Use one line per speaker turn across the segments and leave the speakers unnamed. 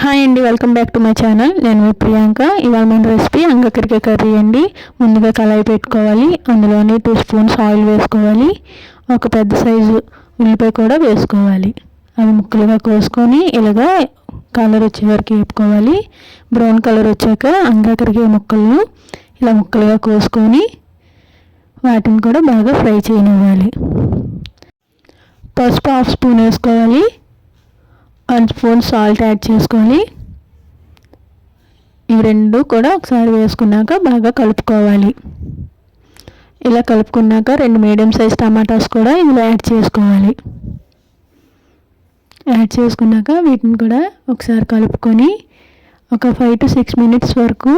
Hi అండి welcome back to my channel నేను ప్రియాంక. ఇవాళ మన రెసిపీ అంగకరిక కర్రీ అండి. ముందుగా కళాయి పెట్టుకోవాలి. అందులోని టూ స్పూన్స్ ఆయిల్ వేసుకోవాలి. ఒక పెద్ద సైజు ఉల్లిపాయ కూడా వేసుకోవాలి. అవి ముక్కలుగా కోసుకొని ఇలాగా కలర్ వచ్చే వరకు వేపుకోవాలి. బ్రౌన్ కలర్ వచ్చాక అంగాకరికాయ ముక్కలను ఇలా ముక్కలుగా కోసుకొని వాటిని కూడా బాగా ఫ్రై చేయనివ్వాలి. పసుపు హాఫ్ స్పూన్ వేసుకోవాలి. వన్ స్పూన్ సాల్ట్ యాడ్ చేసుకోవాలి ఇవి రెండు కూడా ఒకసారి వేసుకున్నాక బాగా కలుపుకోవాలి. ఇలా కలుపుకున్నాక రెండు మీడియం సైజ్ టమాటాస్ కూడా ఇందులో యాడ్ చేసుకోవాలి. యాడ్ చేసుకున్నాక వీటిని కూడా ఒకసారి కలుపుకొని ఒక ఫైవ్ టు సిక్స్ మినిట్స్ వరకు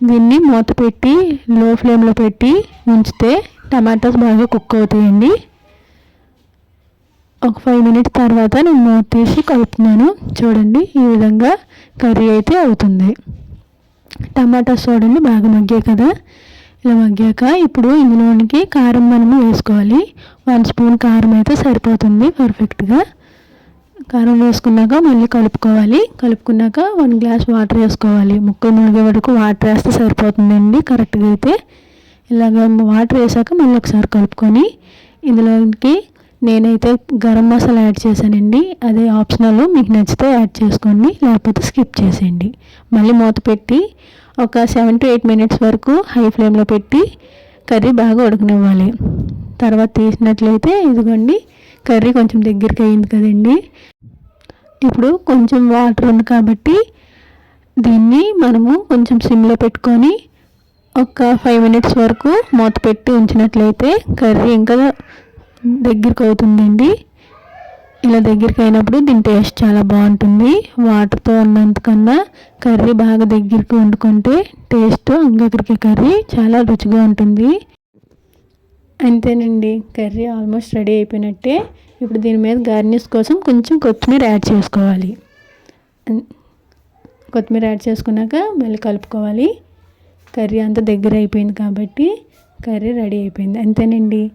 దీన్ని మూత పెట్టి లో ఫ్లేమ్లో పెట్టి ఉంచితే టమాటాస్ బాగా కుక్ అవుతాయండి. ఒక ఫైవ్ మినిట్స్ తర్వాత నేను మూత తీసి కలుపుతున్నాను. చూడండి ఈ విధంగా కర్రీ అయితే అవుతుంది. టమాటాస్ చూడండి బాగా మగ్గాయి కదా? ఇలా మగ్గాక ఇప్పుడు ఇందులోనికి కారం మనము వేసుకోవాలి. వన్ స్పూన్ కారం అయితే సరిపోతుంది పర్ఫెక్ట్గా. కారం వేసుకున్నాక మళ్ళీ కలుపుకోవాలి. కలుపుకున్నాక వన్ గ్లాస్ వాటర్ వేసుకోవాలి. ముక్కలు మునిగే వరకు వాటర్ వేస్తే సరిపోతుందండి కరెక్ట్గా అయితే. ఇలాగ వాటర్ వేసాక మళ్ళీ ఒకసారి కలుపుకొని ఇందులోకి నేనైతే గరం మసాలా యాడ్ చేశానండి. అదే ఆప్షనల్ మీకు నచ్చితే యాడ్ చేసుకోండి లేకపోతే స్కిప్ చేసేయండి. మళ్ళీ మూత పెట్టి ఒక సెవెన్ టు ఎయిట్ మినిట్స్ వరకు హై ఫ్లేమ్లో పెట్టి కర్రీ బాగా ఉడకనివ్వాలి. తర్వాత తీసినట్లయితే ఇదిగోండి కర్రీ కొంచెం దగ్గరికి అయింది కదండి. ఇప్పుడు కొంచెం వాటర్ ఉంది కాబట్టి దీన్ని మనము కొంచెం సిమ్లో పెట్టుకొని ఒక ఫైవ్ మినిట్స్ వరకు మూత పెట్టి ఉంచినట్లయితే కర్రీ ఇంకా దగ్గరికి అవుతుందండి ఇలా దగ్గరికి అయినప్పుడు దీని టేస్ట్ చాలా బాగుంటుంది. వాటర్తో ఉన్నంతకన్నా కర్రీ బాగా దగ్గరికి వండుకుంటే టేస్ట్ అంగకరికి కర్రీ చాలా రుచిగా ఉంటుంది. అంతేనండి. కర్రీ ఆల్మోస్ట్ రెడీ అయిపోయినట్టే. ఇప్పుడు దీని మీద గార్నిష్ కోసం కొంచెం కొత్తిమీర యాడ్ చేసుకోవాలి. కొత్తిమీర యాడ్ చేసుకున్నాక మళ్ళీ కలుపుకోవాలి. కర్రీ అంతా దగ్గర అయిపోయింది కాబట్టి కర్రీ రెడీ అయిపోయింది. అంతేనండి.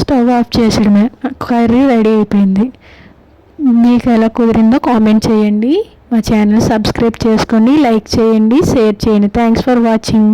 స్టవ్ ఆఫ్ చేసడమే కర్రీ రెడీ అయిపోయింది. మీకు ఎలా కుదిరిందో కామెంట్ చేయండి. మా ఛానల్ సబ్స్క్రైబ్ చేసుకోండి లైక్ చేయండి షేర్ చేయండి. Thanks for watching.